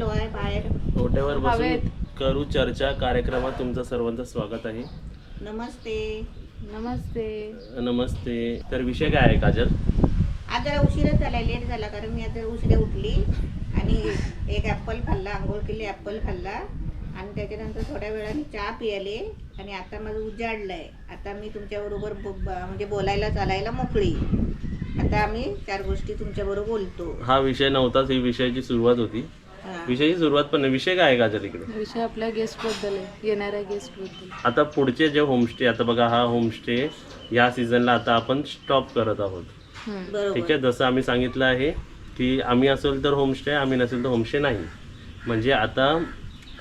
बसलो आहे बाहेर. ओट्यावर बसून हवेत. करू चर्चा कार्यक्रमात तुमचं सर्वांचं स्वागत आहे. नमस्ते. नमस्ते. नमस्ते. तर विषय काय आहे काजल? आज जरा उशीरच झाला लेट झाला कारण मी आता उशिरा उठली आणि एक ॲपल खाल्ला आंघोळ केली ॲपल खाल्ला. आणि त्याच्यानंतर थोड्या वेळाने चहा पियाले आणि आता माझं उजाडलंय. आता मी तुमच्याबरोबर म्हणजे बोलायला चालायला मोकळी. आता आम्ही चार गोष्टी तुमच्याबरोबर बोलतो. हा विषय नव्हताच ही विषयाची सुरुवात होती. विषयाची सुरुवात पण नाही. विषय काय आहे काजल इकडे? विषय आपल्या गेस्टबद्दल आहे. येणाऱ्या गेस्टबद्दल. आता पुढचे जे होमस्टे आता बघा हा होमस्टे या सीझनला आता आपण स्टॉप करत आहोत. हम्म. ठीक बरोबर आहे? जसं आम्ही सांगितलं आहे की आम्ही असेल तर होमस्टे आम्ही नसेल तर होमस्टे नाही. म्हणजे आता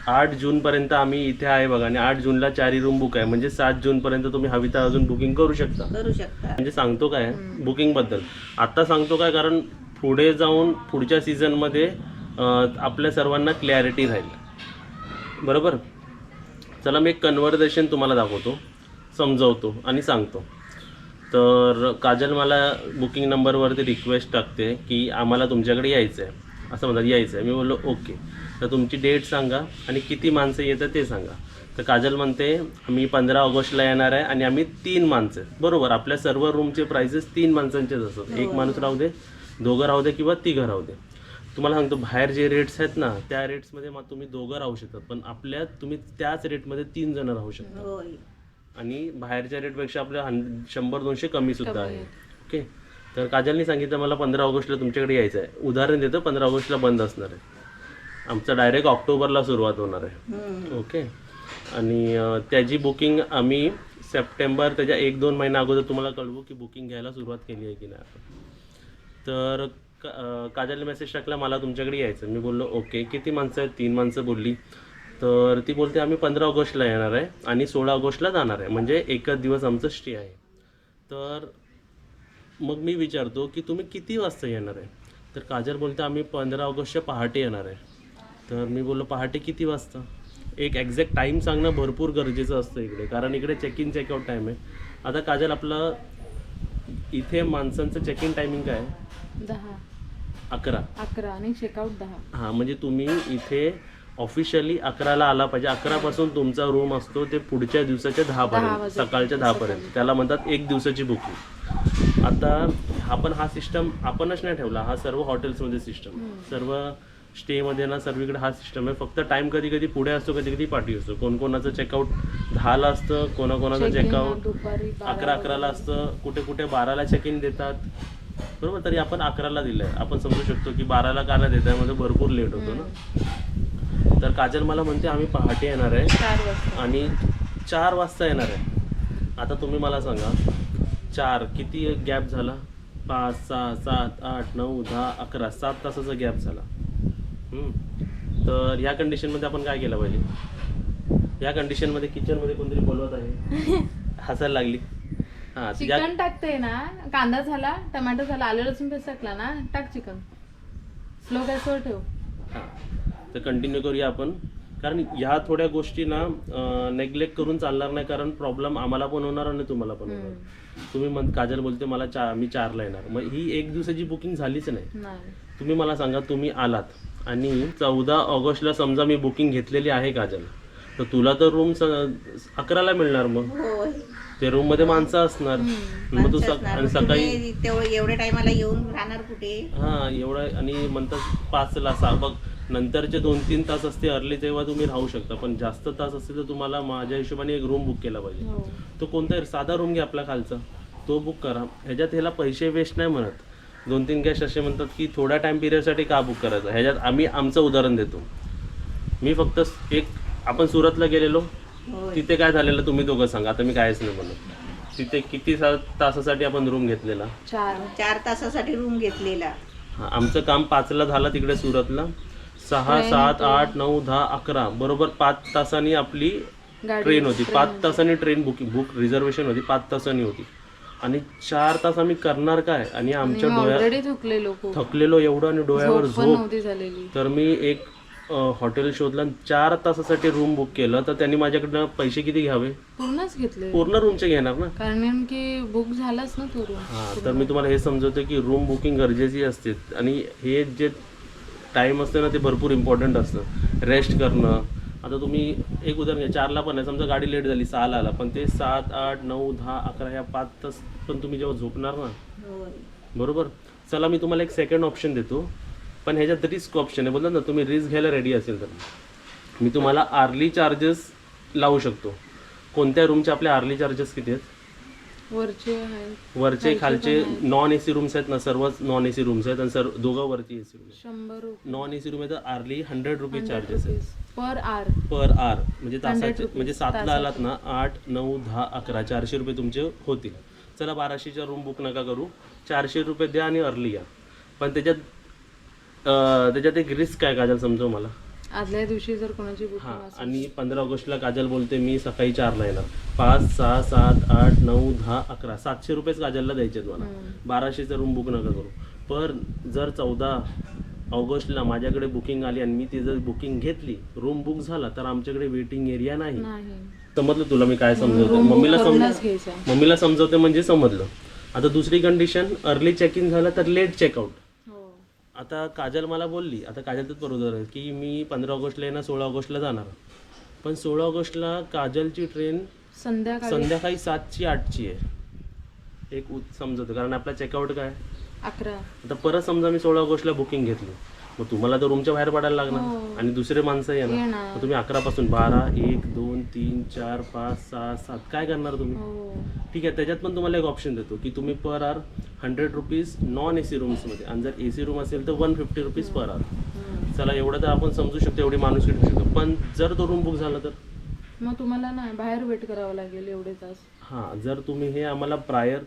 आठ जूनपर्यंत आम्ही इथे आहे बघा आणि आठ जूनला चारही रूम बुक आहे. म्हणजे सात जूनपर्यंत तुम्ही हवी तर अजून बुकिंग करू शकता. करू शकता. म्हणजे सांगतो काय? बुकिंगबद्दल. आता सांगतो काय? कारण पुढे जाऊन पुढच्या सीझनमध्ये आपल्या सर्वांना क्लॅरिटी राहील. बरोबर? चला मी एक कन्व्हर्सेशन तुम्हाला दाखवतो समजवतो आणि सांगतो. तर काजल मला बुकिंग नंबरवरती रिक्वेस्ट टाकते की आम्हाला तुमच्याकडे यायचं आहे असं म्हणतात यायचं आहे मी बोललो ओके. तर तुमची डेट सांगा आणि किती माणसं येतं ते सांगा. तर काजल म्हणते आम्ही पंधरा ऑगस्टला येणार आहे आणि आम्ही तीन माणसं बरोबर आपल्या सर्व रूमचे प्राइसेस तीन माणसांचेच असतात. एक माणूस राहू दे दोघं राहू दे किंवा तिघं राहू दे. तुम्हाला सांगतो बाहेर जे रेट्स आहेत ना त्या रेट्समध्ये मग तुम्ही दोघं राहू शकतात. पण आपल्यात तुम्ही त्याच रेटमध्ये तीन जण राहू शकता होय. आणि बाहेरच्या रेटपेक्षा आपल्या हं शंभर दोनशे कमी सुद्धा आहे. आहे. ओके? तर काजलनी सांगितलं मला पंधरा ऑगस्टला तुमच्याकडे यायचं आहे उदाहरण देतं पंधरा ऑगस्टला बंद असणार आहे. आमचं डायरेक्ट ऑक्टोबरला सुरुवात होणार आहे. हम्म. ओके? आणि अं, त्याची बुकिंग आम्ही सप्टेंबर त्याच्या एक दोन महिना अगोदर तुम्हाला कळवू की बुकिंग घ्यायला सुरुवात केली आहे की नाही. आपण तर का- मेसेज टाकला मला तुमच्याकडे यायचं मी बोललो ओके. किती माणसं आहेत? तीन माणसं बोलली. तर ती बोलते आम्ही पंधरा ऑगस्टला येणार आहे आणि सोळा ऑगस्टला जाणार आहे. म्हणजे एकच दिवस आमचं स्टे आहे. तर मग मी विचारतो की तुम्ही किती वाजता येणार आहे? तर काजल बोलते आम्ही पंधरा ऑगस्टच्या पहाटे येणार आहे. तर मी बोललो पहाटे किती वाजता? एक एक्झॅक्ट टाईम सांगणं भरपूर गरजेचं असतं इकडे कारण इकडे चेक इन चेकआउट टाईम आहे. आता काजल आपलं इथे माणसांचं चेक इन टायमिंग काय आहे? दहा. अकरा. अकरा आणि चेकआउट दहा. हां म्हणजे तुम्ही इथे ऑफिशियली अकराला आला पाहिजे. अकरापासून तुमचा रूम असतो ते पुढच्या दिवसाच्या दहापर्यंत वाजेपर्यंत, सकाळच्या दहापर्यंत त्याला म्हणतात एक दिवसाची बुकिंग आता आपण हा सिस्टम आपणच नाही ठेवला हा सर्व हॉटेल्समध्ये सिस्टम सर्व स्टेमध्ये ना सर्वीकडे हा सिस्टम आहे. फक्त टाइम कधी कधी पुढे असतो कधी कधी पाठी असतो. कोण कोणाचं चेकआउट दहाला असतं कोणाकोणाचं चेकआउट दुपारी बारा अकरा अकराला असतं. कुठे कुठे बाराला चेक इन देतात. बरोबर तरी आपण अकराला दिलं आहे आपण समजू शकतो की बाराला का नाही देत आहे मध्ये भरपूर लेट होतो ना. तर काजल मला म्हणते आम्ही पहाटे येणार आहे. आणि चार वाजता येणार आहे. आता तुम्ही मला सांगा चार किती गॅप झाला? पाच सहा सात आठ नऊ दहा अकरा सात तासाचा गॅप झाला. हम्म. तर या कंडिशनमध्ये आपण काय केलं पाहिजे? या कंडिशनमध्ये किचनमध्ये कोणतरी बोलवत आहे? हसायला लागली. हां चिकन टाकते ना कांदा झाला टमॅटो झाला आलं लसूण पेस्ट टाकला ना टाक चिकन. स्लो गॅसवर ठेव. हां तर कंटिन्यू करूया आपण. कारण ह्या थोड्या गोष्टी ना नेग्लेक्ट करून चालणार नाही कारण प्रॉब्लेम आम्हाला पण होणार आणि तुम्हाला पण होणार. तुम्ही काजल बोलते मला चा मी चारला येणार. मग ही एक दिवसाची बुकिंग झालीच नाही. नाही. तुम्ही मला सांगा तुम्ही आलात आणि चौदा ऑगस्टला समजा मी बुकिंग घेतलेली आहे काजल. तर तुला तर रूम अकराला मिळणार मग. होय. ते रूममध्ये माणसं असणार. मग तू सक- आणि सकाळी तेवढं एवढ्या टायमाला येऊन राहणार कुठे? हा एवढं आणि म्हणतात पाचला सहा. बघ नंतरचे दोन तीन तास असते अर्ली तेव्हा तुम्ही राहू शकता. पण जास्त तास असते तर तुम्हाला माझ्या हिशोबाने एक रूम बुक केला पाहिजे. हो. तो कोणता साधा रूम घ्या आपला खालचा. तो बुक करा. ह्याच्यात ह्याला पैसे वेस्ट नाही म्हणत. दोन तीन गॅस असे म्हणतात की थोड्या टाइम पिरियडसाठी का बुक करायचं? ह्याच्यात आम्ही आमचं उदाहरण देतो. मी फक्त एक आपण सुरतला गेलेलो. तिथे काय झालेलं तुम्ही दोघं सांगा. आता मी कायच नाही म्हणत तिथे किती सा- तासासाठी आपण रूम घेतलेला? चार चार तासासाठी रूम घेतलेला. हा, आमचं काम पाचला झालं तिकडे सुरतला. सहा सात आठ नऊ दहा अकरा. बरोबर पाच तासांनी आपली ट्रेन होती. पाच तासांनी ट्रेन बुकिंग बुक रिझर्वेशन होती. पाच तासांनी होती. आणि चार तास आम्ही करणार काय? आणि आमच्या डोळ्या ऑलरेडी थुकले लोक थकलेलो एवढं आणि डोळ्यावर झोप पण झोप. नव्हती झालेली. तर मी एक हॉटेल शोधला आणि चार तासासाठी रूम बुक केलं. तर त्यांनी माझ्याकडनं पैसे किती घ्यावे? पूर्णच घेतले. पूर्ण रूमचे घेणार ना? कारण की बुक झालाच ना तो रूम हा तर मी तुम्हाला हे समजवतो की रूम बुकिंग गरजेची असते. आणि हे जे टाईम असतं ना ते भरपूर इम्पॉर्टंट असतं. रेस्ट करणं. आता तुम्ही एक उदाहरण घ्या. चारला पण आहे. समजा गाडी लेट झाली सहाला आला. पण ते सात आठ नऊ दहा अकरा ह्या पाच तास पण तुम्ही जेव्हा झोपणार ना? बरोबर? चला मी तुम्हाला एक सेकंड ऑप्शन देतो. पण ह्याच्यात रिस्क ऑप्शन आहे. बोलतात ना तुम्ही रिस्क घ्यायला रेडी असेल तर. मी तुम्हाला आर्ली चार्जेस लावू शकतो. कोणत्या रूमचे आपले आर्ली चार्जेस किती आहेत? वरचे वरचे खालचे नॉन ए सी रूम्स आहेत ना सर्वच नॉन ए सी रूम्स आहेत आणि सर्व दोघं वरती ए सी रूम शंभर नॉन ए सी रूम आहे तर आर्ली हंड्रेड रुपीज चार्जेस आहेत. पर आर पर आर म्हणजे तासाचे म्हणजे सातला आलात ना आठ नऊ दहा अकरा चारशे रुपये तुमचे होतील. चला बाराशेच्या रूम बुक नका करू. चारशे रुपये द्या आणि अर्ली या. पण त्याच्यात त्याच्यात एक रिस्क आहे काजल समजव मला? आदल्या दिवशी जर कोणाची हां आणि पंधरा ऑगस्टला काजल बोलते मी सकाळी चारला येणार. पाच सहा सात आठ नऊ दहा अकरा सातशे रुपयेच काजलला द्यायचे मला. बाराशेचं रूम बुक नका करू. पण जर चौदा ऑगस्टला माझ्याकडे बुकिंग आली आणि मी ती जर बुकिंग घेतली रूम बुक झाला तर आमच्याकडे वेटिंग एरिया नाही. समजलं तुला मी काय समजवतो मम्मीला समज मम्मीला समजवते म्हणजे समजलं. आता दुसरी कंडिशन अर्ली चेक इन झालं तर लेट चेकआउट आता काजल मला बोलली आता काजल तर बरोबर आहे की मी पंधरा ऑगस्टला येणार सोळा ऑगस्टला जाणार. पण सोळा ऑगस्टला काजलची ट्रेन संध्याकाळी. संध्याकाळी सातची आठची आहे. एक समजवतो कारण आपला चेकआउट काय? अकरा. आता परत समजा मी सोळा ऑगस्टला बुकिंग घेतली. मग तुम्हाला तर रूमच्या बाहेर पडायला लागणार. आणि दुसरे माणसं येणार. मग तुम्ही अकरा पासून बारा एक दोन तीन चार पाच सहा सात काय करणार तुम्ही? हो. ठीक आहे त्याच्यात पण तुम्हाला एक ऑप्शन देतो की तुम्ही per R hundred rupees non A C रूम्समध्ये आणि जर ए सी रूम असेल तर one fifty rupees per R. चला एवढं तर आपण समजू शकतो एवढी माणूस ठेवू शकतो. पण जर तो रूम बुक झाला तर? मग तुम्हाला नाही बाहेर वेट करावं लागेल एवढे तास. हां जर तुम्ही हे आम्हाला प्रायर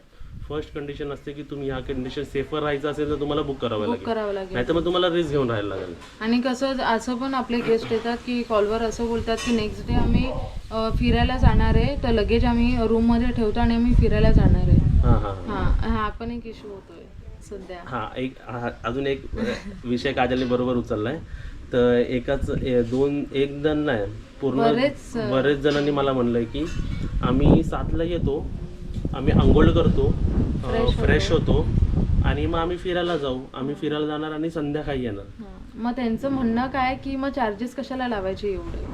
फर्स्ट कंडिशन असते की तुम्ही ह्या कंडिशन सेफर राहायचं असेल तर तुम्हाला बुक करावं बुक लागेल. करावं लागेल. नाही तर मग तुम्हाला रिस्क घेऊन राहायला लागेल. आणि कसं असं पण आपले गेस्ट येतात की कॉलवर असं बोलतात की नेक्स्ट डे आम्ही अ, फिरायला जाणार आहे तर लगेच आम्ही रूममध्ये ठेवतो आणि आम्ही फिरायला जाणार आहे. हां हां हां. हा पण एक इश्यू होतोय सध्या. हा एक हा, अजून एक विषय काजलने बरोबर उचललाय. तर एकाच ए- दोन एक जण नाही पूर्ण बरेच, अं, बरेच जणांनी मला म्हणलंय की आम्ही सातला येतो आम्ही आंघोळ करतो फ्रेश होतो. आणि मग आम्ही फिरायला जाऊ. आम्ही फिरायला जाणार आणि संध्याकाळी येणार. हां. मग त्यांचं म्हणणं काय की मग चार्जेस कशाला लावायचे एवढे?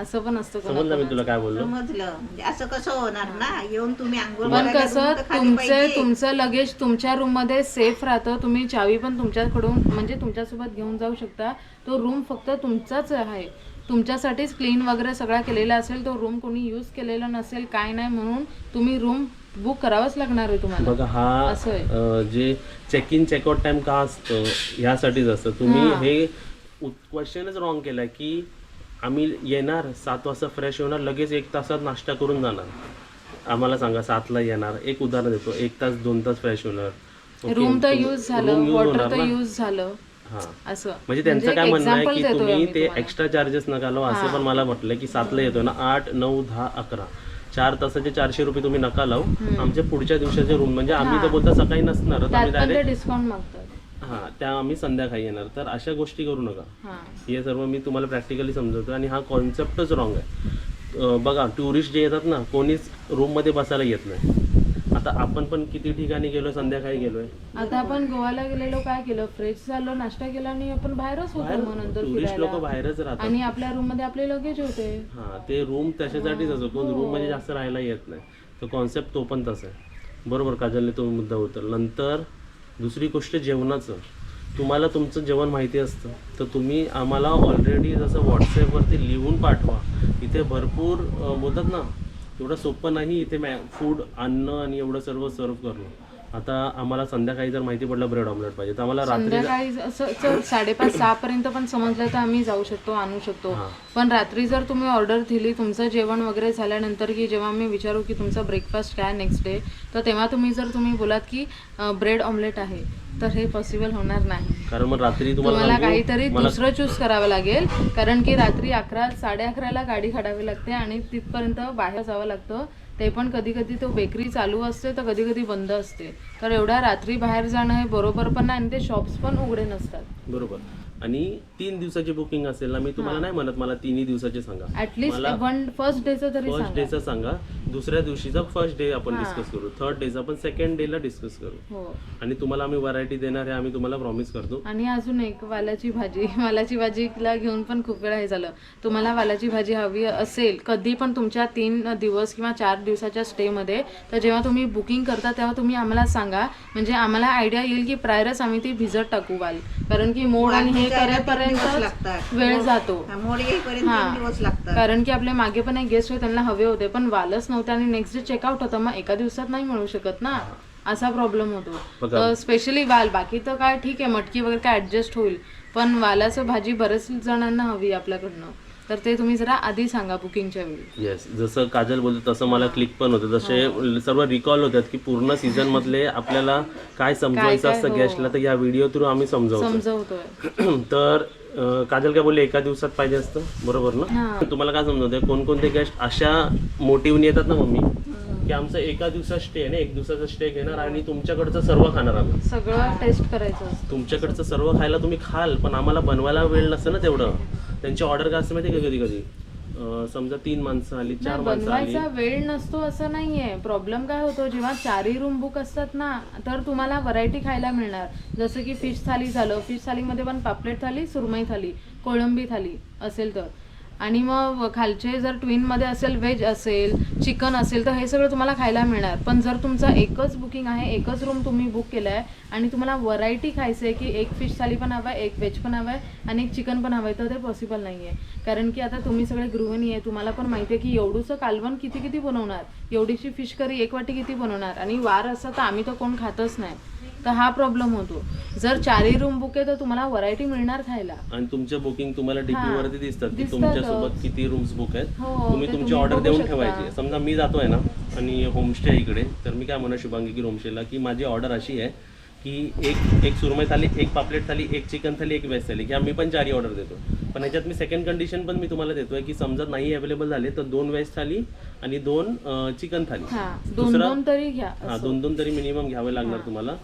असं पण असतं समजलं मी. तुला काय बोललो? समजलं. म्हणजे असं कसं होणार ना? येऊन तुम्ही आंघोळ पण करायला कसं room तर खाली तुमचं पाहिजे. तुमचं लगेज तुमच्या रूममध्ये सेफ राहतं. तुम्ही चावी पण तुमच्याकडून म्हणजे तुमच्यासोबत घेऊन जाऊ शकता. तो रूम फक्त तुमचाच आहे. तुमच्यासाठीच क्लीन वगैरे सगळा केलेला असेल तो रूम कोणी यूज केलेला नसेल काय नाही म्हणून तुम्ही रूम बुक करावाच लागणार आहे तुम्हाला. बघा हा असं आहे. अं, जे चेक इन चेकआउट टाइम का असतं ह्यासाठीच असतं. तुम्ही हां. क्वेश्चनच रॉंग केलाय की आम्ही येणार सात वाजता फ्रेश होणार लगेच एक तासात नाश्ता करून जाणार. आम्हाला सांगा सातला येणार. एक उदाहरण देतो. एक तास दोन तास फ्रेश होणार. रूम तर यूज झालं वॉटर तर? यूज झालं. हां. असं. म्हणजे त्यांचं एक काय म्हणणं आहे की तुम्ही ते. एक्स्ट्रा चार्जेस नका लावू असं पण मला म्हटलं की सातला येतो ना आठ नऊ दहा अकरा. चार तासाचे चारशे रुपये तुम्ही नका लावू. आमच्या पुढच्या दिवसाचे रूम म्हणजे आम्ही तर बोलता सकाळी नसणार आम्ही डायरेक्ट डिस्काउंट हां त्या आम्ही संध्याकाळी येणार. तर अशा गोष्टी करू नका. हां. सर्व मी तुम्हाला प्रॅक्टिकली समजवतो आणि हा कॉन्सेप्टच रॉंग आहे. बघा टुरिस्ट जे येतात ना कोणीच रूममध्ये बसायला येत नाही. आता आपण पण किती ठिकाणी गेलो संध्याकाळी गेलोय? आता आपण गोवाला गेलेलो काय केलं? फ्रेश झालो नाश्ता केला आणि आपण बाहेरच होतो मग नंतर टुरिस्ट लोक फिरायला बाहेरच राहतात. आणि आपल्या रूममध्ये आपले लगेज होते. हां ते रूम त्याच्यासाठीच असतो कोण रूममध्ये जास्त राहायला येत नाही. तो कॉन्सेप्ट तो पण तसा आहे. बरोबर काजलने तो मुद्दा होता नंतर दुसरी गोष्ट जेवणाचं. तुम्हाला तुमचं जेवण माहिती असतं तर तुम्ही आम्हाला ऑलरेडी जसं व्हॉट्सॲपवरती लिहून पाठवा. इथे भरपूर अं, बोलतात ना एवढं सोपं नाही इथे मॅ फूड आणणं आणि एवढं सर्व सर्व करणं. आता आम्हाला संध्याकाळी जर माहिती पडलं ब्रेड ऑमलेट पाहिजे. तर आम्हाला रात्री संध्याकाळी असं चल साडेपाच सहा पर्यंत पण समजलं तर आम्ही जाऊ शकतो आणू शकतो. पण रात्री जर तुम्ही ऑर्डर दिली तुमचं जेवण वगैरे झाल्यानंतर की जेव्हा आम्ही विचारू की तुमचं ब्रेकफास्ट काय नेक्स्ट डे तर तेव्हा तुम्ही जर तुम्ही बोलात की ब्रेड ऑमलेट आहे तर हे पॉसिबल होणार नाही. कारण मग रात्री तुम्हाला तुम्हाला सांगू, काहीतरी मला दुसरं चूज करावं लागेल कारण की रात्री अकरा साडे अकराला गाडी काढावी लागते आणि तिथपर्यंत बाहेर जावं लागतं. ते पण कधी कधी तो बेकरी चालू असते तर कधी कधी बंद असते. तर एवढ्या रात्री बाहेर जाणं हे बरोबर पण नाही आणि ते शॉप्स पण उघडे नसतात. बरोबर. आणि तीन दिवसाची बुकिंग असेल ना मी तुम्हाला नाही म्हणत मला तिन्ही दिवसाचे सांगा. ऍटलिस्ट मला वन फर्स्ट डेचं तरी फर्स्ट सांगा. डेचं सांगा. दुसऱ्या दिवशीचा फर्स्ट डे आपण हा. डिस्कस करू. थर्ड डेचा आपण सेकंड डेला डिस्कस करू. हो. आणि तुम्हाला आम्ही व्हरायटी देणार आहे आम्ही तुम्हाला प्रॉमिस करतो. आणि अजून एक वालाची भाजी वालाची भाजीला घेऊन पण खूप वेळा हे झालं. तुम्हाला वालाची भाजी हवी असेल कधी पण तुमच्या तीन दिवस किंवा चार दिवसाच्या स्टेमध्ये तर जेव्हा तुम्ही बुकिंग करता तेव्हा तुम्ही आम्हाला सांगा. म्हणजे आम्हाला आयडिया येईल की प्रायरच आम्ही ती भिजत टाकू वाल. कारण की मोड आणि हे करेपर्यंत. वेळ जातो. हा, मोड येईपर्यंत हा. तीन दिवस लागतात. कारण की आपल्या मागे पण एक गेस्ट होते त्यांना हवे होते पण वालच नव्हते आणि नेक्स्ट डे चेकआउट होतं मग एका दिवसात नाही मिळू शकत ना? असा प्रॉब्लेम होतो. बघा. तर स्पेशली वाल बाकी तर काय ठीक आहे मटकी वगैरे काय ऍडजस्ट होईल. पण वालाचं भाजी बरेच जणांना हवी आपल्याकडनं. तर ते तुम्ही जरा आधी सांगा बुकिंगच्या वेळी. येस जसं काजल बोलतो तसं मला क्लिक पण होतं. जसे सर्व रिकॉल होतात की पूर्ण सीझन मधले आपल्याला काय समजवायचं असतं हो. गेस्टला तर या व्हिडिओ थ्रू आम्ही समजावतो समजवतोय. तर अं, काजल काय बोलले एका दिवसात पाहिजे असतं? बरोबर ना? हा. तुम्हाला काय समजवतंय? कोणकोणते गेस्ट अशा मोटिव्हनी येतात ना मम्मी? की आमचं एका दिवसात स्टे आहे ना एक दिवसाचा स्टे घेणार आणि तुमच्याकडचं सर्व खाणार आम्ही. सगळं टेस्ट करायचं असतं. तुमच्याकडचं सर्व खायला तुम्ही खाल पण आम्हाला बनवायला वेळ नसतं ना तेवढं. त्यांची ऑर्डर काय असते माहिती कधी कधी? समजा तीन माणसं आली चार नाही, माणसं आली. बनवायचा वेळ नसतो असं नाहीये. प्रॉब्लेम काय होतो जेव्हा चारही रूम बुक असतात ना तर तुम्हाला व्हरायटी खायला मिळणार. जसं की फिश थाली झालं फिश थालीमध्ये पण पापलेट थाली सुरमई थाली कोळंबी थाली असेल तर. आणि मग खालचे जर ट्विनमध्ये असेल व्हेज असेल चिकन असेल तर हे सगळं तुम्हाला खायला मिळणार. पण जर तुमचं एकच बुकिंग आहे एकच रूम तुम्ही बुक केलं आहे आणि तुम्हाला व्हरायटी खायचं आहे की एक फिश थाली पण हवं आहे एक व्हेज पण हवं आहे आणि एक चिकन पण हवं आहे तर ते पॉसिबल नाही आहे कारण की आता तुम्ही सगळे गृहिणी आहे तुम्हाला पण माहिती आहे की एवढूचं कालवण किती किती बनवणार? एवढीशी फिश करी एक वाटी किती बनवणार आणि वार असं तर आम्ही तर कोण खातच नाही तर हा प्रॉब्लेम होतो जर चारही रूम बुक आहे तर तुम्हाला व्हरायटी मिळणार खायला आणि तुमचे बुकिंग तुम्हाला डीपी. वरती दिसतात की. तुमच्यासोबत किती रूम्स बुक आहेत हो, तुम्ही ते तुमची तुम्ही ऑर्डर बघू देऊन शकता. ठेवायची समजा मी जातोय ना आणि होमस्टे आहे इकडे तर मी काय म्हणू शुभांगी की होमस्टेला की माझी ऑर्डर अशी आहे की एक एक सुरमई थाली एक पापलेट थाली एक चिकन थाली एक व्हेज थाली. किंवा मी पण चारही ऑर्डर देतो पण ह्याच्यात मी सेकंड कंडिशन पण मी तुम्हाला देतोय की समजा नाही अवेलेबल झाले तर दोन व्हेज थाली आणि दोन चिकन थाली. हा दोन दुसरा- दोन तरी घ्या हा असं. दोन दोन तरी मिनिमम घ्यावे लागणार तुम्हाला.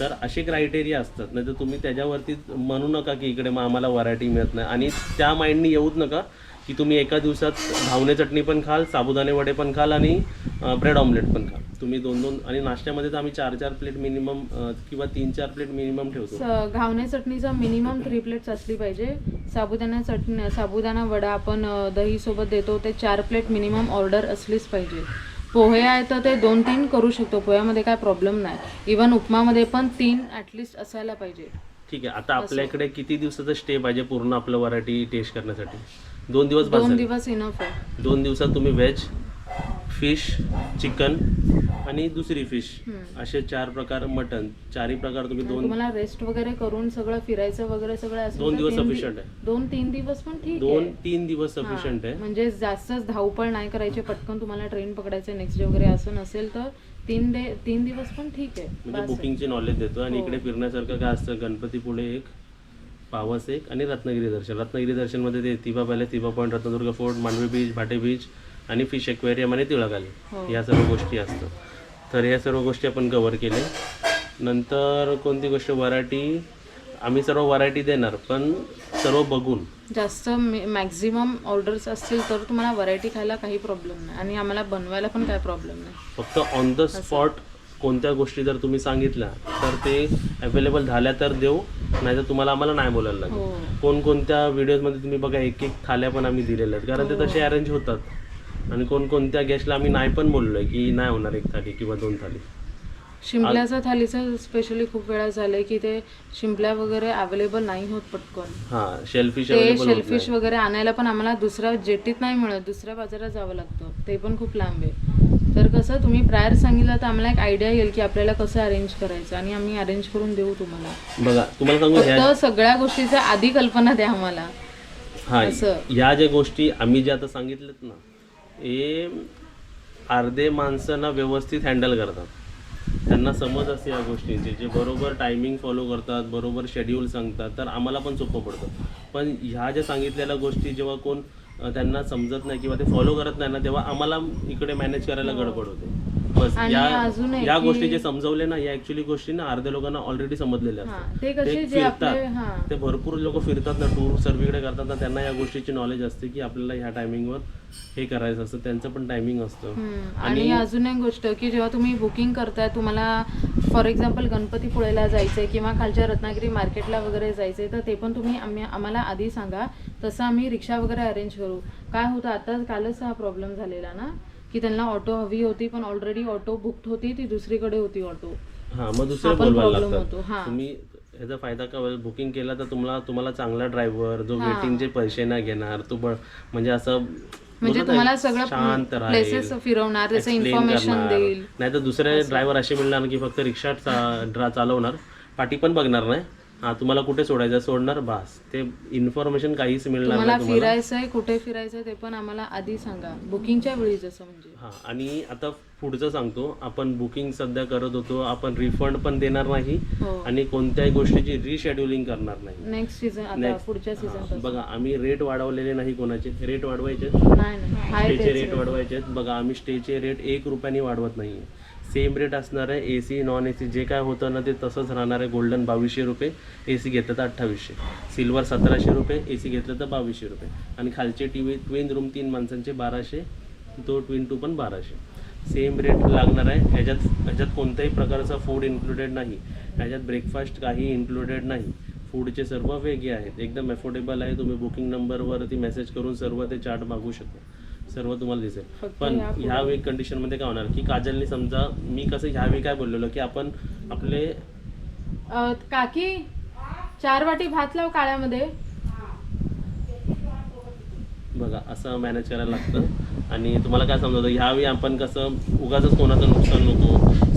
तर असे क्रायटेरिया असतात. नाही तर तुम्ही त्याच्यावरती म्हणू नका की इकडे मग आम्हाला व्हरायटी मिळत नाही. आणि त्या माइंडनी येऊच नका. की तुम्ही एका दिवसात धावणे चटणी पण खाल साबुदाणे वडे पण खाल आणि ब्रेड ऑमलेट पण खाल. तुम्ही दोन दोन आणि नाश्त्यामध्ये तर आम्ही चार चार प्लेट मिनिमम किंवा तीन चार प्लेट मिनिमम ठेवतो. घावणे चटणीचा मिनिमम थ्री प्लेट्स असली पाहिजे. साबुदाणा चटणी साबुदाणा वडा आपण दही सोबत देतो ते चार प्लेट मिनिमम ऑर्डर असलीच पाहिजे. पोहे आहे तर ते दोन तीन करू शकतो. पोह्यामध्ये काय प्रॉब्लेम नाही. इवन उपमामध्ये पण तीन ॲटलिस्ट असायला पाहिजे. ठीक आहे. आता आपल्याकडे किती दिवसाचा स्टे पाहिजे पूर्ण आपलं व्हरायटी टेस्ट करण्यासाठी? दोन दिवस बस दोन झाले. दिवस इनफ आहे दोन दिवसात तुम्ही व्हेज फिश चिकन आणि दुसरी फिश हम्म. असे चार प्रकार मटन चारही प्रकार तुम्ही दोन तुम्हाला रेस्ट वगैरे करून सगळं फिरायचं वगैरे सगळं असेल दोन तर दिवस तीन दि- sufficient आहे. दोन तीन दिवस पण ठीक दोन आहे तीन दिवस हा, सफिशियंट आहे म्हणजे जास्तच धावपळ नाही करायची पटकन तुम्हाला ट्रेन पकडायचं नेक्स्ट डे वगैरे असं नसेल तर तीन डे तीन दिवस पण ठीक आहे म्हणजे बास आहे. बुकिंगचे नॉलेज देतो आणि हो. इकडे फिरण्यासारखं काय असतं गणपतीपुळे एक पावस एक आणि रत्नागिरी दर्शन. रत्नागिरी दर्शनमध्ये ते Thiba palace Thiba point Ratnadurg fort Mandvi beach Bhate beach आणि फिश एक्वेरियम आणि तिळक हो. आली या सर्व गोष्टी असतात. तर या सर्व गोष्टी आपण कवर केले. नंतर कोणती गोष्ट? व्हरायटी आम्ही सर्व व्हरायटी देणार पण सर्व बघून. जास्त मॅक्झिमम ऑर्डर्स असतील तर तुम्हाला व्हरायटी खायला काही प्रॉब्लेम नाही. आणि आम्हाला बनवायला पण काही प्रॉब्लेम नाही. फक्त ऑन द स्पॉट कोणत्या गोष्टी जर तुम्ही सांगितल्या तर ते अवेलेबल झाल्या तर देऊ. नाहीतर तुम्हाला आम्हाला नाही बोलायला लागेल. हो. कोणकोणत्या व्हिडिओजमध्ये तुम्ही बघा एक एक थाल्या पण आम्ही दिलेल्या आहेत. कारण ते तसे अरेंज होतात. आणि कोणकोणत्या गेस्टला आम्ही नाही पण बोललोय की नाही होणार एक थाली किंवा दोन थाली. शिंपल्याचं थालीचं स्पेशली खूप वेळा झालंय की ते शिंपल्या वगैरे अवेलेबल नाही होत पटकन. हा शेलफिश ते शेलफिश. वगैरे आणायला पण आम्हाला दुसऱ्या जेटीत नाही मिळत. दुसऱ्या बाजारात जावं लागतं. ते पण खूप लांब आहे. तर कसं तुम्ही प्रायर सांगितलं तर आम्हाला एक आयडिया येईल की आपल्याला कसं अरेंज करायचं आणि आम्ही अरेंज करून देऊ तुम्हाला. बघा तुम्हाला सांगू ह्या फक्त सगळ्या गोष्टीच्या आधी कल्पना द्या आम्हाला. हा असं. ह्या ज्या गोष्टी आम्ही ज्या आता सांगितल्यात ना हे अर्धे माणसांना व्यवस्थित हँडल करतात. त्यांना समज असते या गोष्टींची जे बरोबर टायमिंग फॉलो करतात बरोबर शेड्यूल सांगतात तर आम्हाला पण सोपं पडतं. पण ह्या ज्या सांगितलेल्या गोष्टी जेव्हा कोण त्यांना समजत नाही किंवा ते फॉलो करत नाही ना तेव्हा आम्हाला इकडे मॅनेज करायला गडबड होते. बस आणि या अजून या गोष्टी जे समजवले ना या ऍक्च्युली गोष्टी ना अर्ध्या लोकांना ऑलरेडी समजलेल्या असतात. ते कसे ते जे आपले फिरतात. हा. ते भरपूर लोक फिरतात ना टूर सर्वीकडे करतात ना त्यांना या गोष्टीची नॉलेज असते की आपल्याला ह्या टायमिंगवर हे करायचं असतं. त्यांचं पण टायमिंग असतं. हम्म. आणि अजून एक गोष्ट की जेव्हा तुम्ही बुकिंग करताय तुम्हाला फॉर एक्झाम्पल गणपतीपुळेला जायचंय किंवा खालच्या रत्नागिरी मार्केटला वगैरे जायचंय तर ते पण तुम्ही आम्ही आम्हाला आधी सांगा. तसं आम्ही रिक्षा वगैरे अरेंज करू. काय होतं आता कालच हा प्रॉब्लेम झालेला ना. की त्यांना ऑटो हवी होती पण ऑलरेडी ऑटो बुकड होती ती दुसरीकडे होती ऑटो. हा मग दुसरे पण बोलवायला हा. तुम्ही ह्याचा फायदा का बुकिंग केला तर तुम्हाला तुम्हाला चांगला ड्रायव्हर जो वेटिंगचे पैसे नाही घेणार तो म्हणजे असं म्हणजे तुम्हाला सगळं प्लेसेस फिरवणार त्याचं इन्फॉर्मेशन. देईल. नाही तर दुसरे ड्रायव्हर असे मिळणार की फक्त रिक्षा चालवणार. पाठी पण बघणार नाही. हा तुम्हाला कुठे सोडायचं? सोडणार? बास. ते इन्फॉर्मेशन काहीच मिळणार तुम्हाला नाही तुम्हाला फिरायचंय कुठे फिरायचंय ते पण आम्हाला आधी सांगा. बुकिंगच्या वेळी जसं म्हणजे. हा आणि आता पुढचं सांगतो. आपण बुकिंग सध्या करत होतो. आपण रिफंड पण देणार नाही हो. आणि कोणत्याही गोष्टीची रिशेड्युलिंग करणार नाही. नेक्स्ट सीझन आता Next. पुढच्या हा, सीझन बघा आम्ही रेट वाढवलेले नाही कोणाचे. रेट वाढवायचे नाही नाही. हाय स्टेचे रेट वाढवायचे बघा आम्ही स्टेचे रेट एक रुपयाने वाढवत नाही सेम रेट असणार आहे. A C non A C जे काय होतं ना ते तसंच राहणार आहे. गोल्डन बावीसशे रुपये. ए सी घेतलं तर अठ्ठावीसशे. सिल्वर सतराशे रुपये. ए सी घेतलं तर बावीसशे रुपये. आणि खालचे टी व्ही ट्विन रूम तीन माणसांचे बाराशे. तो ट्विन टू पण बाराशे. सेम रेट लागणार आहे. ह्याच्यात ह्याच्यात कोणत्याही प्रकारचा फूड इन्क्लुडेड नाही. ह्याच्यात ब्रेकफास्ट काही इन्क्लुडेड नाही. फूडचे सर्व वेगळे आहेत. एकदम अफोर्डेबल आहे. तुम्ही बुकिंग नंबरवरती मेसेज करून सर्व ते चार्ट मागू शकता. सर्व तुम्हाला दिसेल. पण ह्या ह्या वीक कंडिशनमध्ये काय होणार? की काजलने समजा मी कसं ह्यावेळी काय बोललेलो की आपण आपले अं, काकी चार वाटी भात लाव काळ्यामध्ये. बघा असं मॅनेज करायला लागतं. आणि तुम्हाला काय समजतं ह्यावेळी आपण कसं उगाच कोणाचं नुकसान नको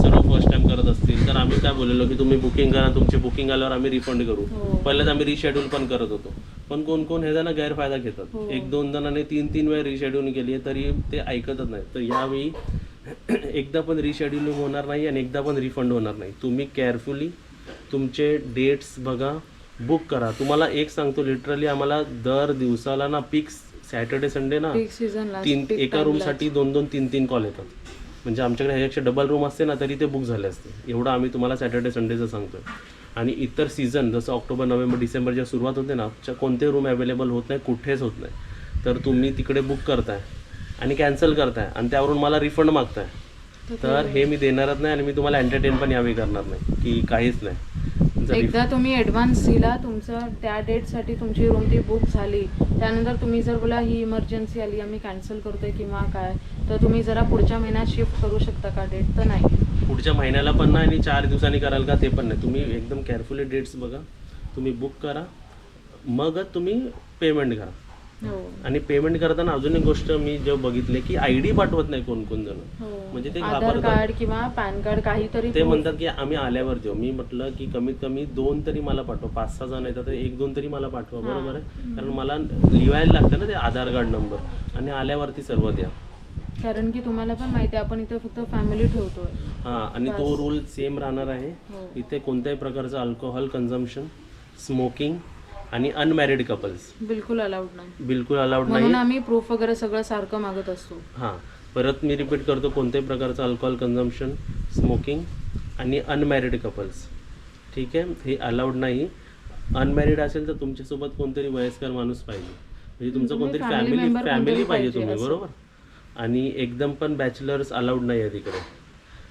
फर्स्ट टाइम करत असतील तर आम्ही काय बोललेलो की तुम्ही बुकिंग करा तुमची बुकिंग आल्यावर आम्ही रिफंड करू. हो. पहिलेच आम्ही रिशेड्यूल पण करत होतो. पण कोण कोण ह्याचा ना गैरफायदा घेतात. हो. एक दोन जणांनी तीन तीन वेळा रिशेड्यूल केली आहे तरी ते ऐकतच नाही तर यावेळी एकदा पण रिशेड्युलिंग होणार नाही आणि एकदा पण रिफंड होणार नाही. तुम्ही केअरफुली तुमचे डेट्स बघा बुक करा. तुम्हाला एक सांगतो लिटरली आम्हाला दर दिवसाला ना पिक्स सॅटर्डे संडे ना तीन एका रूमसाठी दोन दोन तीन तीन कॉल येतात. म्हणजे आमच्याकडे ह्याच्यापेक्षा डबल रूम असते ना तरी ते बुक झाले असते. एवढं आम्ही तुम्हाला सॅटर्डे संडेचं सांगतोय. आणि इतर सीझन जसं ऑक्टोबर नोव्हेंबर डिसेंबरच्या सुरुवात होते ना कोणते रूम अवेलेबल होत नाही कुठेच होत नाही. तर तुम्ही तिकडे बुक करताय आणि कॅन्सल करताय आणि त्यावरून मला रिफंड मागताय. तर हे मी देणारच नाही आणि मी तुम्हाला एंटरटेन पण यावेळी करणार नाही की काहीच नाही. एकदा तुम्ही ऍडव्हान्स दिला तुमचं त्या डेटसाठी तुमची रूम ती बुक झाली. त्यानंतर तुम्ही जर बोला ही इमर्जन्सी आली आम्ही कॅन्सल करतोय किंवा काय? तर तुम्ही जरा पुढच्या महिन्यात शिफ्ट करू शकता का? डेट तर नाही. पुढच्या महिन्याला पण नाही आणि चार दिवसांनी कराल का ते पण नाही. तुम्ही एकदम केअरफुली डेट्स बघा. तुम्ही बुक करा. मगच तुम्ही पेमेंट करा आणि पेमेंट करताना अजून एक गोष्ट मी जेव्हा बघितले की आय डी पाठवत नाही कोण कोण जण. हो. म्हणजे ते आधार घाबरतात. कार्ड किंवा पॅन कार्ड काहीतरी ते म्हणतात की आम्ही आल्यावर देऊ मी म्हटलं की कमीत कमी दोन तरी मला पाठवा. पाच सहा जण येतात तर एक दोन तरी मला पाठवा. बरोबर आहे? कारण मला लिहायला लागतं ना ते आधार कार्ड नंबर. आणि आल्यावरती सर्व द्या. कारण की तुम्हाला पण माहिती आहे आपण इथे फक्त फॅमिली ठेवतोय. हा आणि तो रूल सेम राहणार आहे. हो. इथे कोणत्याही प्रकारचं अल्कोहोल कन्झम्पशन स्मोकिंग आणि अनमॅरिड कपल्स बिलकुल अलाउड नाही. बिलकुल अलाउड नाही. आम्ही प्रूफ वगैरे सगळं सारखं मागत असतो. हां. परत मी रिपीट करतो कोणत्याही प्रकारचं अल्कोहोल कन्झम्पशन स्मोकिंग आणि अनमॅरिड कपल्स ठीक आहे? हे अलाउड नाही. अनमॅरिड असेल तर तुमच्यासोबत कोणतरी वयस्कर माणूस पाहिजे. म्हणजे तुमचं तुम्ही कोणतरी family फॅमिली member फॅमिली कोणतरी पाहिजे पाहिजे तुम्ही असं. बरोबर? आणि एकदम पण बॅचलर्स अलाउड नाही आहे तिकडे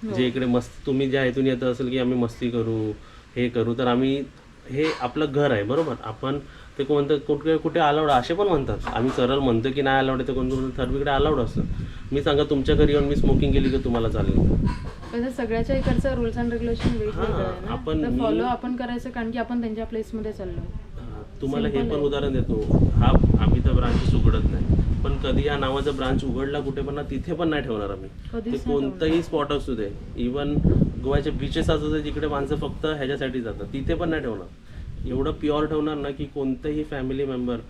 हो. जे इकडे मस्त तुम्ही ज्या इथून येत असेल की आम्ही मस्ती करू हे करू तर आम्ही हे आपलं घर आहे बरोबर? आपण ते कोणतं कुठे कुठे अलाउड असे पण म्हणतात. आम्ही सरळ म्हणतो की नाही अलाउड आहे तर कोणतं कोणतं ठरविकडे अलाउड असतं. मी सांगा तुमच्या घरी येऊन मी स्मोकिंग केली की तुम्हाला चालेल? पण सगळ्याच्या इकडचं रुल्स अँड रेग्युलेशन हां, आपण मी- फॉलो आपण करायचं कारण की आपण त्यांच्या प्लेसमध्ये चाललो. हा, तुम्हाला हे पण उदाहरण देतो. हा आम्ही तर ब्रांचेस उघडत नाही. पण कधी या नावाचा ब्रांच उघडला कुठे पण ना तिथे पण नाही ठेवणार आम्ही. कधीच ते नाही कोणतंही स्पॉट असू दे. इवन गोव्याचे बीचेस असू दे जिकडे माणसं फक्त ह्याच्यासाठी जातात तिथे पण नाही ठेवणार. एवढं प्युअर ठेवणार ना की कोणतंही फॅमिली मेंबर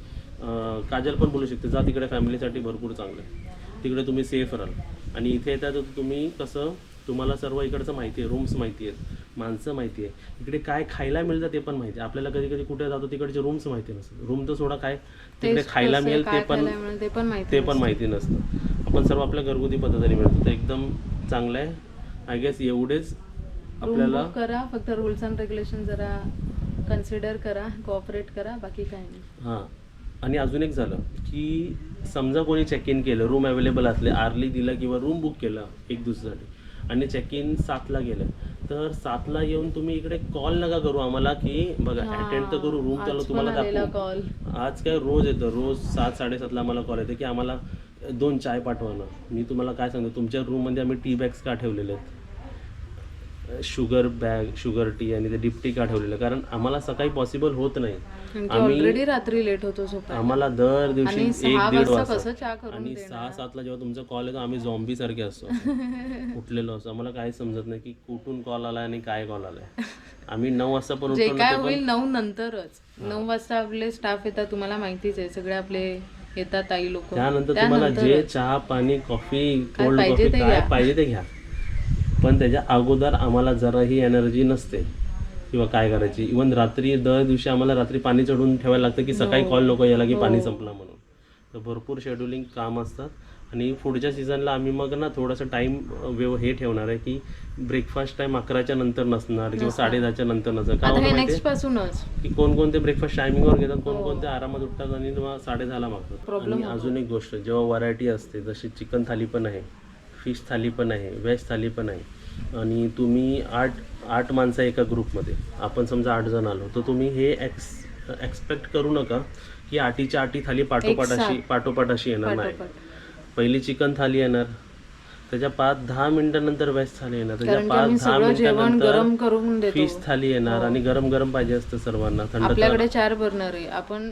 काजल पण बोलू शकते जा तिकडे फॅमिलीसाठी भरपूर चांगलं आहे. तिकडे तुम्ही सेफ राहाल आणि इथे येतात तुम्ही कसं तुम्हाला सर्व इकडचं माहिती आहे रूम्स माहिती आहेत माणसं माहिती आहे. इकडे काय खायला मिळतं ते पण माहिती आहे. आपल्याला कधी कधी कुठे जातो तिकडचे रूम्स माहिती नसतात रूम तर सोडा काय तिकडे खायला मिळेल ते पण ते पण माहिती ते पण माहिती नसतं. आपण सर्व आपल्या घरगुती पद्धतीने मिळतो. तर एकदम चांगलं आहे. आय गेस एवढेच आपल्याला करा फक्त रुल्स अँड रेग्युलेशन जरा कन्सिडर करा कोऑपरेट करा बाकी काही नाही. हां. आणि अजून एक झालं की समजा कोणी चेक इन केलं रूम अवेलेबल असले आर्ली दिलं किंवा रूम बुक केलं एक दिवसासाठी आणि चेक इन सातला गेलं तर सातला येऊन तुम्ही इकडे कॉल नका करू आम्हाला की बघा हा, अटेंड तर करू रूम आज पण तुम्हाला आलेला दाखवू. कॉल आज काय रोज येतं रोज सात साडेसातला आम्हाला कॉल येतो की आम्हाला दोन चाय पाठवा ना मी तुम्हाला काय सांगतो तुमच्या रूममध्ये आम्ही टी बॅग्स का ठेवलेले आहेत? शुगर बॅग शुगर टी आणि ते डिप्टी का ठेवलेलं? कारण आम्हाला सकाळी पॉसिबल होत नाही. आम्ही- ऑलरेडी रात्री लेट होतो आम्हाला दर दिवशी एक सहा दीड वाजता आणि? सहा सातला जेव्हा तुमचा कॉल येतो आम्ही झॉम्बी सारखे असतो. उठलेलो असतो. आम्हाला काही समजत नाही की कुठून कॉल आलाय आणि काय कॉल आलाय. आम्ही नऊ वाजता पण जे काय होईल नऊ नंतरच. नऊ वाजता आपले स्टाफ येतात तुम्हाला माहितीच आहे. सगळे आपले येतात ताई लोक. त्यानंतर तुम्हाला जे चहा पाणी कॉफी कोल्ड पाहिजे कॉफी काय. पाहिजे ते घ्या. पण त्याच्या अगोदर आम्हाला जराही एनर्जी नसते. किंवा काय करायची? इवन रात्री दर दिवशी आम्हाला रात्री पाणी चढून ठेवायला लागतं की सकाळी कॉल नको यायला की पाणी संपला म्हणून. तर भरपूर शेड्युलिंग काम असतात. आणि पुढच्या सीझनला आम्ही मग ना थोडंसं टाईम व्यव हे ठेवणार आहे की ब्रेकफास्ट टाईम अकराच्या नंतर नसणार किंवा साडे दहाच्या नंतर नसणार. का हे की कोणकोणते ब्रेकफास्ट टायमिंगवर घेतात कोणकोणते आरामात उठतात आणि साडे दहाला मागतात. आणि अजून एक गोष्ट जेव्हा व्हरायटी असते जशी चिकन थाली पण आहे फिश थाली पण आहे व्हेज थाली पण आहे आणि तुम्ही आठ आठ माणसं एका ग्रुपमध्ये आपण समजा आठ जण आलो तर तुम्ही हे एक्स एक्सपेक्ट करू नका की आठीच्या आठी थाली पाठोपाठ. अशी पाठोपाठ अशी येणार नाही. पहिली चिकन थाली येणार त्याच्या पाच दहा मिनिटानंतर व्हेज थाली येणार त्याच्या कारण की आम्ही पाच दहा सगळं जेवण गरम मिनिटानंतर करून देतो. फिश थाली येणार आणि गरम गरम पाहिजे असतं सर्वांना थंड आपल्याकडे चार बर्नर आहे. आपण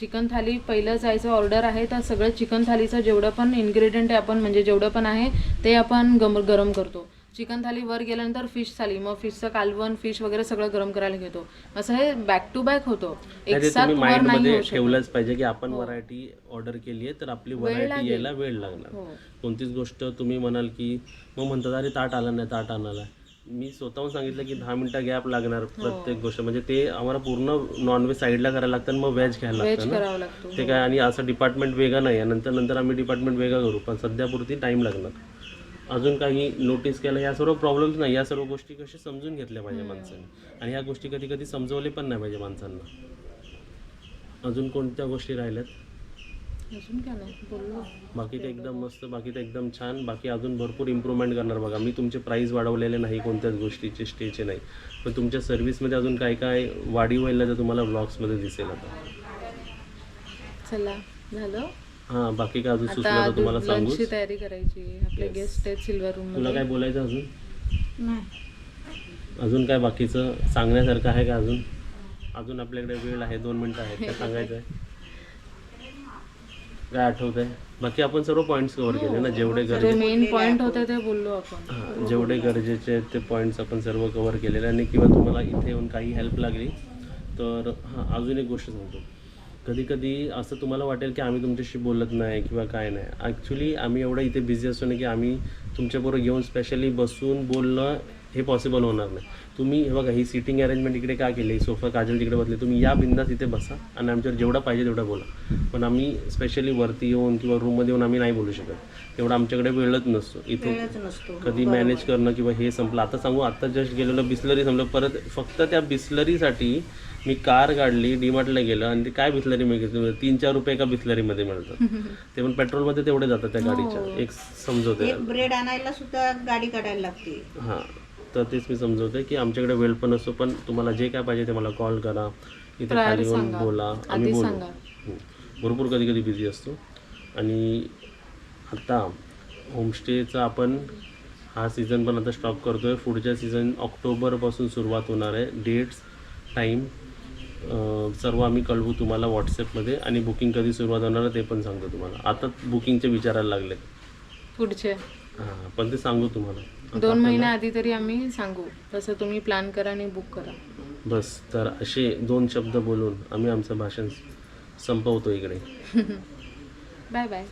चिकन थाली पहिलं जायचं ऑर्डर आहे तर सगळं चिकन थालीचं जेवढं पण इन्ग्रेडियंट आहे आपण म्हणजे जेवढं पण आहे ते आपण गम गरम करतो. चिकन थाली वर गेल्यानंतर फिश थाली मग फिशचं कालवण फिश वगैरे सगळं गरम करायला घेतो. असं हे बॅक टू बॅक होतो. एक नाही ते साथ तुम्ही वर माइंड नाही मध्ये होऊ शकत. ठेवलंच पाहिजे की आपण व्हरायटी ऑर्डर केली आहे तर आपली व्हरायटी यायला वेळ लागणार. हो. कोणतीच गोष्ट तुम्ही म्हणाल की मग म्हणतात अरे ताट आला नाही ताट आणायला मी स्वतःहून सांगितलं की दहा मिनिटं गॅप लागणार प्रत्येक गोष्ट. म्हणजे ते आम्हाला पूर्ण नॉनव्हेज साईडला करायला लागतं आणि मग व्हेज घ्यायला वेज लागतं ना. करावं लागतो. ते काय आणि असं डिपार्टमेंट वेगळा नाही आहे. नंतर नंतर आम्ही डिपार्टमेंट वेगळा करू. पण सध्यापुरती टाईम लागणार. अजून काही नोटीस केलं या सर्व प्रॉब्लेम्स नाही या सर्व गोष्टी कशी समजून घेतल्या पाहिजे माणसांनी? आणि ह्या गोष्टी कधी कधी समजवले पण नाही पाहिजे माणसांना. अजून कोणत्या गोष्टी राहिल्यात? अजून काय नाही बोललो. बाकी ते एकदम मस्त बाकी ते एकदम छान. बाकी अजून भरपूर इम्प्रूव्हमेंट करणार बघा. मी तुमचे प्राईस वाढवलेले नाही कोणत्याच गोष्टीचे स्टेचे नाही. पण तुमच्या सर्व्हिसमध्ये अजून काय काय वाढीव व्हायला तर तुम्हाला ब्लॉग्समध्ये दिसेल आता. चला झालं. हां बाकी काय अजून सुचलं तर तुम्हाला सांगू लंचची तयारी करायची. आपले गेस्ट आहेत सिल्वर रूम तुला काय बोलायचं अजून? नाही. अजून काय बाकीचं? सांगण्यासारखं आहे का अजून? अजून आपल्याकडे वेळ आहे दोन मिनटं आहेत काय सांगायचं आहे? काय आठवत आहे बाकी आपण सर्व पॉईंट्स कव्हर केले ना जेवढे जे गरजे मेन पॉइंट होते ते बोललो आपण. हां, जेवढे गरजेचे आहेत ते पॉईंट्स आपण सर्व कव्हर केलेले आणि किंवा तुम्हाला इथे येऊन काही हेल्प लागली तर हां अजून एक गोष्ट सांगतो. कधी कधी असं तुम्हाला वाटेल की आम्ही तुमच्याशी बोलत नाही किंवा काय नाही. ॲक्च्युली आम्ही एवढं इथे बिझी असतो ना की आम्ही तुमच्याबरोबर येऊन स्पेशली बसून बोलणं हे पॉसिबल होणार नाही. तुम्ही हे बघा ही सिटिंग अरेंजमेंट इकडे का केली? सोफा काजल तिकडे बसले. तुम्ही या बिंदास इथे बसा आणि आमच्यावर जेवढं पाहिजे तेवढं बोला. पण आम्ही स्पेशली वरती येऊन किंवा रूममध्ये येऊन आम्ही नाही बोलू शकत. तेवढं आमच्याकडे वेळच नसतो. इथून नसतो. कधी मॅनेज करणं किंवा हे संपलं. आता सांगू आता जस्ट गेलेलं बिस्लरी संपलं. परत फक्त त्या बिस्लरीसाठी मी कार काढली डीमार्टला गेलं आणि ते काय बिस्लरी मिळते तीन चार रुपये एका बिस्लरीमध्ये मिळतात ते पण पेट्रोलमध्ये तेवढे जातात त्या गाडीच्या. एक समजवते. ब्रेड आणायला सुद्धा गाडी काढायला लागते. हां. तर तेच मी समजवते की आमच्याकडे वेळ पण असतो पण तुम्हाला जे काय पाहिजे ते मला कॉल करा. इथे खाली येऊन. बोला. आम्ही आधी बोलू. सांगा. हं. भरपूर कधी कधी बिझी असतो. आणि आता होमस्टेचा आपण हा सीझन पण आता स्टॉप करतो आहे पुढच्या सीझन ऑक्टोबरपासून सुरुवात होणार आहे. डेट्स टाईम सर्व आम्ही कळवू तुम्हाला व्हॉट्सॲपमध्ये आणि बुकिंग कधी सुरुवात होणार आहे ते पण सांगतो तुम्हाला. आता बुकिंगचे विचारायला लागले. पुढचे? हां पण ते सांगू तुम्हाला. दोन महिन्या आधी तरी आम्ही सांगू. तसं तुम्ही प्लॅन करा आणि बुक करा. बस तर असे दोन शब्द बोलून आम्ही आमचं भाषण संपवतो इकडे. Bye bye